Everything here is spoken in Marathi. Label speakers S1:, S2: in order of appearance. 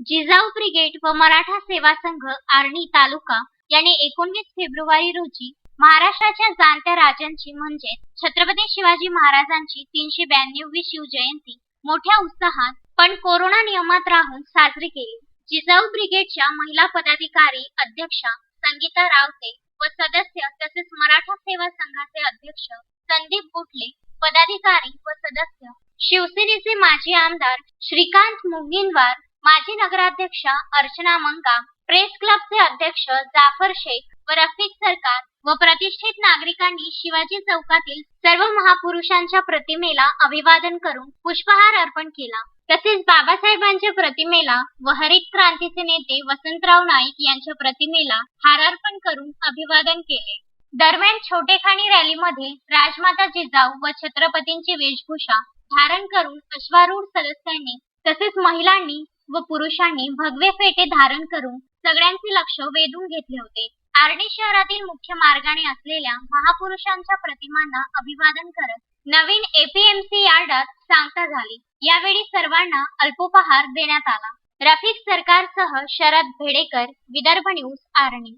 S1: जिजाऊ ब्रिगेड व मराठा सेवा संघ आर्णी तालुका यांनी एकोणवीस फेब्रुवारी रोजी महाराष्ट्राच्या जाणत्या राजांची म्हणजे छत्रपती शिवाजी महाराजांची तीनशे ब्याण्णवी शिवजयंती मोठ्या उत्साहात पण कोरोना नियमात राहून साजरी केली. जिजाऊ ब्रिगेडच्या महिला पदाधिकारी अध्यक्षा संगीता रावते व सदस्य तसेच मराठा सेवा संघाचे अध्यक्ष संदीप बुटले पदाधिकारी व सदस्य शिवसेनेचे माजी आमदार श्रीकांत मुंगिनवार माजी नगराध्यक्षा अर्चना मंगा प्रेस क्लबचे अध्यक्ष जाफर शेख व रफिक सरकार व प्रतिष्ठित नागरिकांनी शिवाजी चौकातील सर्व महापुरुषांच्या प्रतिमेला अभिवादन करून पुष्पहार अर्पण केला. तसेच बाबासाहेबांच्या प्रतिमेला व हरित क्रांतीचे नेते वसंतराव नाईक यांच्या प्रतिमेला हारार्पण करून अभिवादन केले. दरम्यान छोटेखानी रॅलीमध्ये राजमाता जिजाऊ व छत्रपतींची वेशभूषा धारण करून अश्वारूढ सदस्यांनी तसेच महिलांनी व पुरुषांनी भगवे फेटे धारण करून सगळ्यांचे लक्ष वेधून घेतले होते. आर्णी शहरातील मुख्य मार्गाने असलेल्या महापुरुषांच्या प्रतिमांना अभिवादन करत नवीन एपीएमसी यार्डात सांगता झाली. यावेळी सर्वांना अल्पोपहार देण्यात आला. रफिक सरकारसह शरद भेडेकर विदर्भ न्यूज आर्णी.